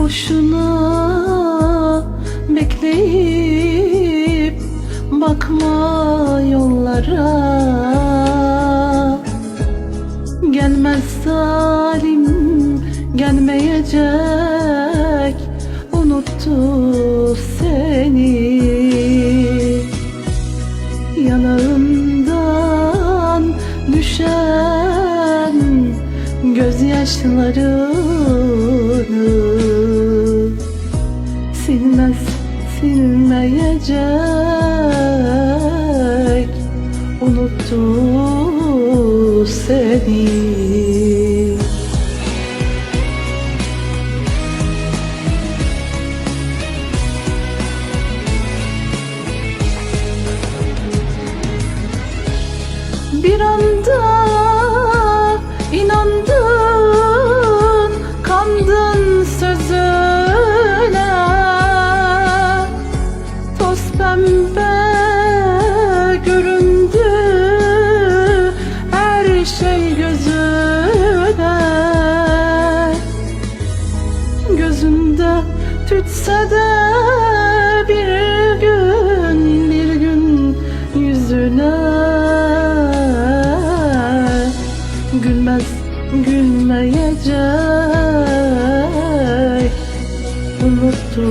Boşuna bekleyip bakma yollara. Gelmez zalim gelmeyecek Unuttu seni. Yanağından düşen gözyaşlarını silmeyecek unuttu seni tütse de bir gün bir gün yüzüne Gülmez gülmeyecek. Unuttu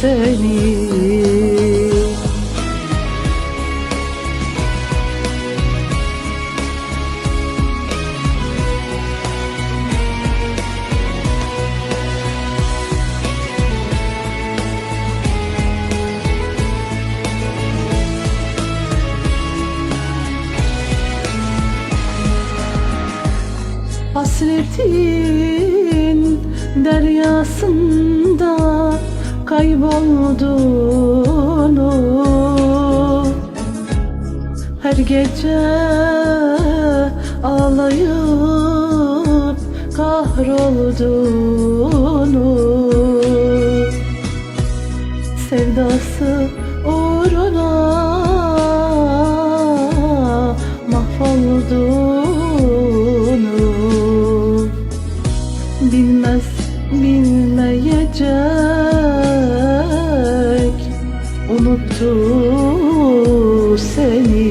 seni Hasretin deryasında kayboldun Her gece ağlayıp kahroldun Unuttu seni.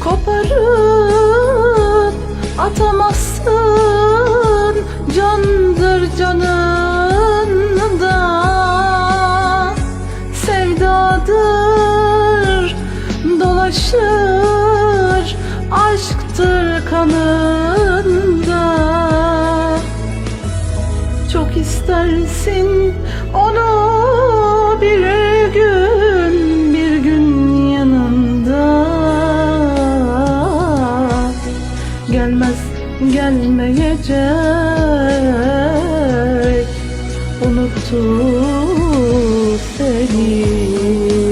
Koparıp atamazsın. Candır canında dolaşır Aşktır kanında. Çok istersin onu bir gün Bir gün yanında. Gelmez gelmeyecek. Unuttu seni.